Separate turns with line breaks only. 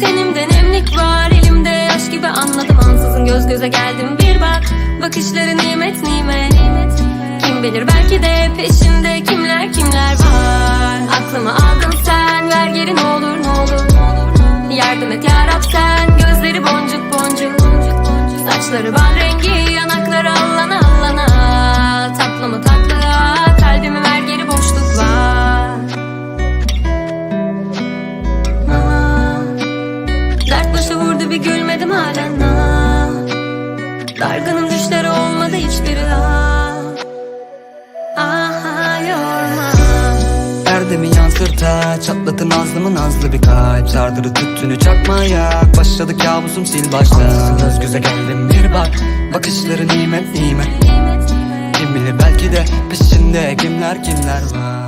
Tenimde nemlik var elimde. Yaş gibi anladım. Ansızın göz göze geldim. Bir bak Bakışları nimet nimet Kim bilir belki de peşimde kimler kimler var. Aklımı aldın sen ver geri ne olur ne olur Yardım et yarab sen. Gözleri boncuk boncuk Saçları bal rengi Dert başı vurdu bir gülmedim halen. Aa, Dargınım düşleri olmadı hiçbiri. Ah Aha yorma.
Erdemi yansırta Çatlatın nazlımı nazlı bir kalp. Sardırı tüttünü çakmaya Başladı kabusum sil baştan Göz göze geldim bir bak Bakışları
nimet nimet.
Kim bilir belki de peşinde kimler kimler var